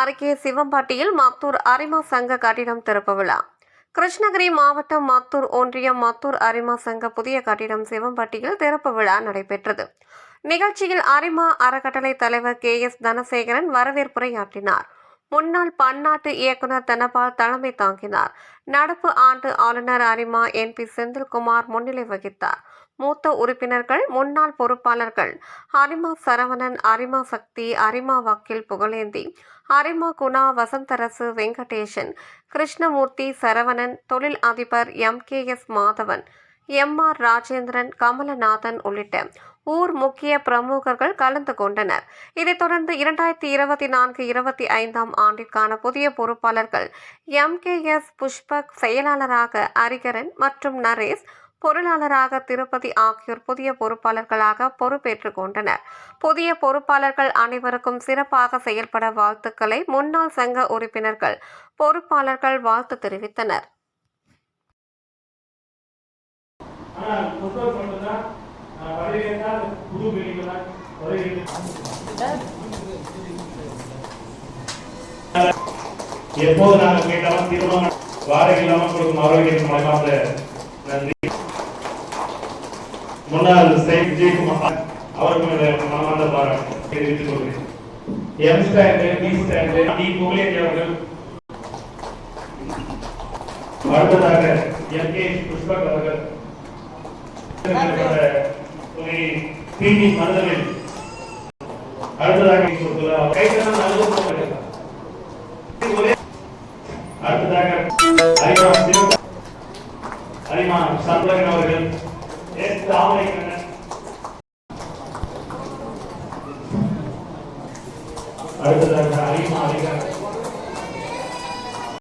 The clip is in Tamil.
அருகே சிவம்பாட்டியில் மத்தூர் அரிமா சங்க கட்டிடம் திறப்பு விழா. கிருஷ்ணகிரி மாவட்டம் மத்தூர் ஒன்றியம் மத்தூர் அரிமா சங்க புதிய கட்டிடம் சிவம்பட்டியில் திறப்பு விழா நடைபெற்றது. நிகழ்ச்சியில் அரிமா அறக்கட்டளை தலைவர் கே எஸ் தனசேகரன் வரவேற்புரையாற்றினார். முன்னாள் பன்னாட்டு இயக்குனர் தனபால் தலைமை தாங்கினார். நடப்பு ஆண்டு ஆளுநர் அரிமா என். பி. செந்தில்குமார் முன்னிலை வகித்தார். மூத்த உறுப்பினர்கள் முன்னாள் பொறுப்பாளர்கள் அரிமா சரவணன் அரிமா சக்தி அரிமா வக்கீல் புகழேந்தி அரிமா குணா வசந்தரசு வெங்கடேசன் கிருஷ்ணமூர்த்தி சரவணன் தொழில் அதிபர் M. K. S. Madhavan M R Rajendran Kamalanathan உள்ளிட்ட ஊர் முக்கிய பிரமுகர்கள் கலந்து கொண்டனர். இதைத் தொடர்ந்து இரண்டாயிரத்தி இருபத்தி நான்கு இருபத்தி ஐந்தாம் ஆண்டிற்கான புதிய பொறுப்பாளர்கள் எம் கே எஸ் புஷ்பக் செயலாளராக அரிகரன் மற்றும் நரேஷ் பொருளாளராக திருப்பதி ஆகியோர் புதிய பொறுப்பாளர்களாக பொறுப்பேற்றுக் கொண்டனர். புதிய பொறுப்பாளர்கள் அனைவருக்கும் சிறப்பாக செயல்பட வாழ்த்துக்களை முன்னாள் சங்க உறுப்பினர்கள் பொறுப்பாளர்கள் வாழ்த்து தெரிவித்தனர். ஆனா புத்தகம் மட்டும்தான் வருகிறால் புது வெளிகளால் வருகிறது எப்போது நாங்கள் கேட்டாலும் திருமணம் வாடகை இல்லாமல் கொடுக்கும் ஆரோக்கியத்தின் மனமார்ந்த நன்றி. முன்னாள் சைட் விஜயகுமார் அவருக்கும் என்னுடைய மனமார்ந்த பாராட்டு தெரிவித்துக் கொள்கிறேன். M stand P stand D Pugazhendhi அவர்கள். அடுத்ததாக எம் கே புஷ்பக் அவர்கள். பிடி மருதவில் அடுத்ததாக அடுத்ததாக அரிமா சந்திரகன் அவர்கள் எஸ் தாமரைக்கண்ணன் அடுத்ததாக அரிமா